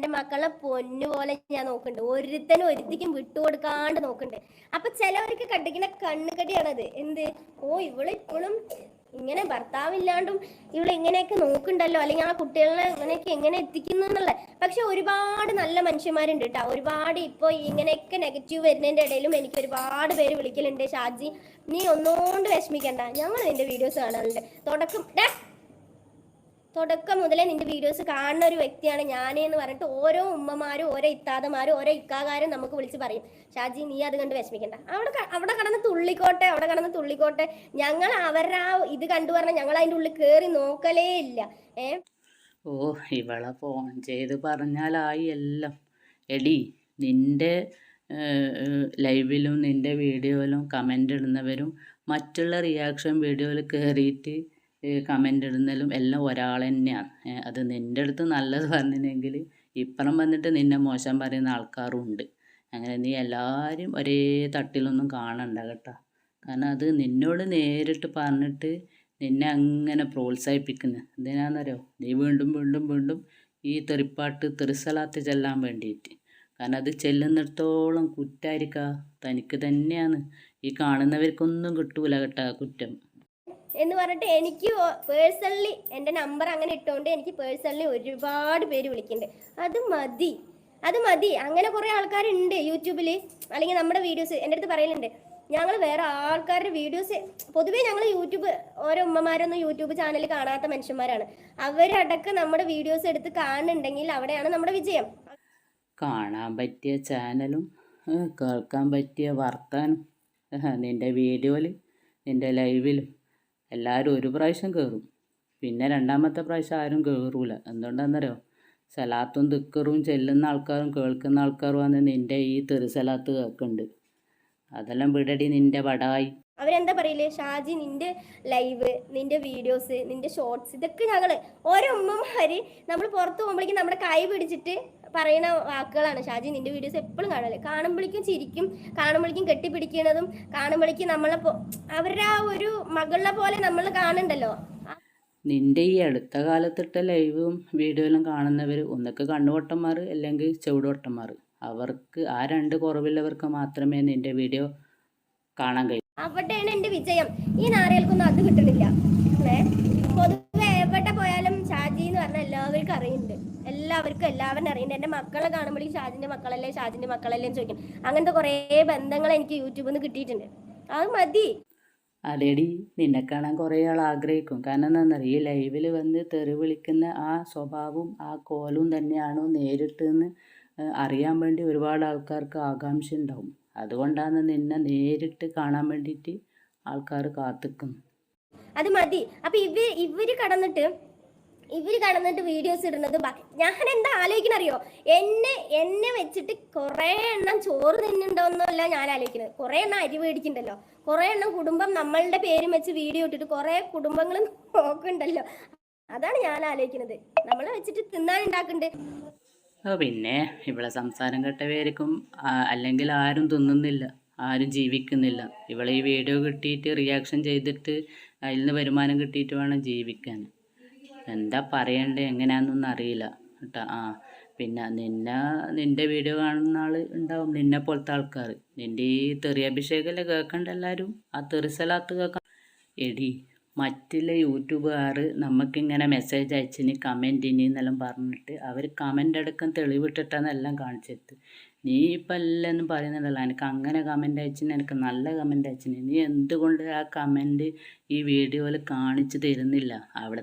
എന്റെ മക്കളെ പൊന്നു പോലെ ഞാൻ നോക്കുന്നുണ്ട്. ഒരുത്തനും ഒരുത്തിക്കും വിട്ടുകൊടുക്കാണ്ട് നോക്കുന്നുണ്ട്. അപ്പൊ ചിലവർക്ക് കണ്ടിക്കുന്ന കണ്ണുകടിയാണത്. എന്ത്? ഓ ഇവൾ ഇപ്പോഴും ഇങ്ങനെ ഭർത്താവില്ലാണ്ടും ഇവൾ ഇങ്ങനെയൊക്കെ നോക്കണ്ടല്ലോ അല്ലെങ്കിൽ ആ കുട്ടികളെ ഇങ്ങനെയൊക്കെ എങ്ങനെ എത്തിക്കുന്നു എന്നുള്ളത്. പക്ഷെ ഒരുപാട് നല്ല മനുഷ്യന്മാരുണ്ട് കേട്ടോ. ഒരുപാട് ഇപ്പോൾ ഇങ്ങനെയൊക്കെ നെഗറ്റീവ് വരുന്നതിന്റെ ഇടയിലും എനിക്ക് ഒരുപാട് പേര് വിളിക്കലുണ്ട്. ഷാജി നീ ഒന്നുകൊണ്ട് വിഷമിക്കണ്ട. ഞങ്ങൾ നിന്റെ വീഡിയോസ് കാണാറുണ്ട്. തുടക്കം. തുടക്കം മുതലേ നിന്റെ വീഡിയോസ് കാണുന്ന ഒരു വ്യക്തിയാണ് ഞാൻ എന്ന് പറഞ്ഞിട്ട് ഓരോ ഉമ്മമാരും ഓരോ ഇത്താതമാരും ഓരോ ഇക്കാകാരും നമുക്ക് വിളിച്ച് പറയും. ഷാജി നീ അത് കണ്ട് വിഷമിക്കണ്ട. അവിടെ അവിടെ കടന്ന് തുള്ളിക്കോട്ടെ അവിടെ കടന്ന് തുള്ളിക്കോട്ടെ. ഞങ്ങൾ അവരുടെ ആ ഇത് കണ്ടു പറഞ്ഞാൽ ഞങ്ങൾ അതിന്റെ ഉള്ളിൽ കയറി നോക്കലേ ഇല്ല. ഏ? ഓ ഇവളെ ഫോൺ ചെയ്ത് പറഞ്ഞാലായി എല്ലാം. എടി നിന്റെ ലൈവിലും നിന്റെ വീഡിയോയിലും കമന്റ് ഇടുന്നവരും മറ്റുള്ള റിയാക്ഷൻ വീഡിയോയിൽ കയറിയിട്ട് കമന്റ് ഇടുന്നതിലും എല്ലാം ഒരാൾ തന്നെയാണ് അത് നിന്റെ അടുത്ത് നല്ലത് പറഞ്ഞില്ലെങ്കിൽ ഇപ്പുറം വന്നിട്ട് നിന്നെ മോശം പറയുന്ന ആൾക്കാരും ഉണ്ട്. അങ്ങനെ നീ എല്ലാവരും ഒരേ തട്ടിലൊന്നും കാണണ്ട കേട്ടോ. കാരണം അത് നിന്നോട് നേരിട്ട് പറഞ്ഞിട്ട് നിന്നെ അങ്ങനെ പ്രോത്സാഹിപ്പിക്കുന്നത് എന്തിനാണെന്നറിയോ നീ വീണ്ടും വീണ്ടും വീണ്ടും ഈ തെറിപ്പാട്ട് തെറിസലാത്ത് ചെല്ലാൻ വേണ്ടിയിട്ട്. കാരണം അത് ചെല്ലുന്നിടത്തോളം കുറ്റായിരിക്കുക തനിക്ക് തന്നെയാണ്. ഈ കാണുന്നവർക്കൊന്നും കിട്ടൂല കേട്ടോ കുറ്റം. എന്ന് പറഞ്ഞിട്ട് എനിക്ക് പേഴ്സണലി എന്റെ നമ്പർ അങ്ങനെ ഇട്ടുകൊണ്ട് എനിക്ക് പേഴ്സണലി ഒരുപാട് പേര് വിളിക്കുന്നുണ്ട് അത് മതി. അത് മതി. അങ്ങനെ കുറേ ആൾക്കാരുണ്ട് യൂട്യൂബിൽ അല്ലെങ്കിൽ നമ്മുടെ വീഡിയോസ് എന്റെ അടുത്ത് പറയലുണ്ട്. ഞങ്ങൾ വേറെ ആൾക്കാരുടെ വീഡിയോസ് പൊതുവേ ഞങ്ങൾ യൂട്യൂബ് ഓരോ ഉമ്മമാരൊന്നും യൂട്യൂബ് ചാനൽ കാണാത്ത മനുഷ്യന്മാരാണ്. അവരടക്കം നമ്മുടെ വീഡിയോസ് എടുത്ത് കാണുന്നുണ്ടെങ്കിൽ അവിടെയാണ് നമ്മുടെ വിജയം. കാണാൻ പറ്റിയ ചാനലും കേൾക്കാൻ പറ്റിയ വർത്താനം നിന്റെ വീഡിയോയിൽ നിന്റെ ലൈവിലും എല്ലാവരും ഒരു പ്രാവശ്യം കയറും പിന്നെ രണ്ടാമത്തെ പ്രാവശ്യം ആരും കയറൂല എന്തുകൊണ്ടാണെന്നറിയോ സലാത്തും ദിക്കറും ചെല്ലുന്ന ആൾക്കാരും കേൾക്കുന്ന ആൾക്കാരും ആണ് നിന്റെ ഈ തെറി സലാത്ത് കേൾക്കുന്നുണ്ട് അതെല്ലാം വിടടി നിന്റെ പടായി അവരെന്താ പറയില്ലേ ഷാജി നിന്റെ ലൈവ് നിന്റെ വീഡിയോസ് നിന്റെ ഷോർട്സ് ഇതൊക്കെ ഞങ്ങൾ ഓരോ ഉമ്മമാര് നമ്മൾ പുറത്ത് പോകുമ്പോഴേക്കും നമ്മുടെ കൈ പിടിച്ചിട്ട് പറയുന്ന വാക്കുകളാണ്. ഷാജി നിന്റെ വീഡിയോസ് എപ്പോഴും കാണൽ. കാണുമ്പോഴേക്കും ചിരിക്കും കാണുമ്പോഴേക്കും കെട്ടിപ്പിടിക്കുന്നതും കാണുമ്പോഴേക്കും നമ്മളെ അവരുടെ ആ ഒരു മകളെ പോലെ നമ്മൾ കാണണ്ടല്ലോ. നിന്റെ ഈ അടുത്ത കാലത്തിട്ട ലൈവും വീഡിയോയിലും കാണുന്നവർ ഒന്നൊക്കെ കണ്ണുവട്ടന്മാർ അല്ലെങ്കിൽ ചെവിടുപൊട്ടന്മാർ അവർക്ക് ആ രണ്ട് കുറവുള്ളവർക്ക് മാത്രമേ നിന്റെ വീഡിയോ കാണാൻ കഴിയൂ. അവിടെയാണ് എന്റെ വിജയം. ഈ നാരകൾക്കൊന്നും അത് കിട്ടണില്ല പൊതുവെ എവിടെ പോയാലും ഷാജി എന്ന് പറഞ്ഞാൽ എല്ലാവർക്കും അറിയുന്നുണ്ട്. എല്ലാവർക്കും എല്ലാവരും അറിയുന്നുണ്ട്. എന്റെ മക്കളെ കാണുമ്പോഴേക്കും ഷാജിന്റെ മക്കളല്ലേ ഷാജിന്റെ മക്കളല്ലേ എന്ന് ചോദിക്കും. അങ്ങനത്തെ കുറേ ബന്ധങ്ങൾ എനിക്ക് യൂട്യൂബിൽ നിന്ന് കിട്ടിയിട്ടുണ്ട്. അത് മതി. അതേടി നിന്നെ കാണാൻ കുറേ ആൾ ആഗ്രഹിക്കും. കാരണം എന്താണെന്നറിയോ ഈ ലൈവിൽ വന്ന് തെറി വിളിക്കുന്ന ആ സ്വഭാവവും ആ കോലും തന്നെയാണോ നേരിട്ട് എന്ന് ഏഹ്, അറിയാൻ വേണ്ടി ഒരുപാട് ആൾക്കാർക്ക് ആകാംക്ഷ ഉണ്ടാവും. അതുകൊണ്ടാണ് നിന്നെ നേരിട്ട് കാണാൻ വേണ്ടിയിട്ട് ആൾക്കാർ കാത്തിക്കുന്നു അത് മതി. അപ്പൊ ഇവർ ഇവർ കടന്നിട്ട് ഇവർ കടന്നിട്ട് വീഡിയോസ് ഇടുന്നത് ഞാൻ എന്താ ആലോചിക്കണറിയോ? എന്നെ എന്നെ വെച്ചിട്ട് കുറെ എണ്ണം ചോറ് തിന്നുണ്ടോന്നല്ല ഞാൻ ആലോചിക്കുന്നത് കുറെ എണ്ണം അരി മേടിക്കണ്ടല്ലോ കുറെ എണ്ണം കുടുംബം നമ്മളുടെ പേരും വെച്ച് വീഡിയോ ഇട്ടിട്ട് കുറെ കുടുംബങ്ങൾ നോക്കണ്ടല്ലോ അതാണ് ഞാൻ ആലോചിക്കുന്നത് നമ്മളെ വെച്ചിട്ട് തിന്നാൻ ഉണ്ടാക്കുന്നുണ്ട് പിന്നെ ഇവിടെ സംസാരം കേട്ടവരിക്കും അല്ലെങ്കിൽ ആരും തിന്നുന്നില്ല ആരും ജീവിക്കുന്നില്ല. ഇവളെ ഈ വീഡിയോ കിട്ടിയിട്ട് റിയാക്ഷൻ ചെയ്തിട്ട് അതിൽ നിന്ന് വരുമാനം കിട്ടിയിട്ട് വേണം ജീവിക്കാൻ. എന്താ പറയണ്ടേ എങ്ങനെയാണെന്നൊന്നും അറിയില്ല. കേട്ടോ ആ പിന്നെ നിന്നെ നിന്റെ വീഡിയോ കാണുന്ന ആൾ ഉണ്ടാവും നിന്നെ പോലത്തെ ആൾക്കാർ നിന്റെ ഈ തെറി അഭിഷേകമല്ലേ കേൾക്കണ്ട എല്ലാവരും ആ തെറിസലാത്ത് കേൾക്കാം എടി മറ്റുള്ള യൂട്യൂബുകാർ നമുക്കിങ്ങനെ മെസ്സേജ് അയച്ചിന് കമന്റിന് എന്നെല്ലാം പറഞ്ഞിട്ട് അവർ കമന്റ് അടക്കം തെളിവിട്ടിട്ടാണ് എല്ലാം കാണിച്ചത് നീ ഇപ്പം എല്ലാം പറയുന്നുണ്ടല്ലോ എനിക്ക് അങ്ങനെ കമന്റ് അയച്ചിന് എനിക്ക് നല്ല കമന്റ് അയച്ചിന്. നീ എന്തുകൊണ്ട് ആ കമന്റ് ഈ വീഡിയോയിൽ കാണിച്ചു തരുന്നില്ല? അവിടെ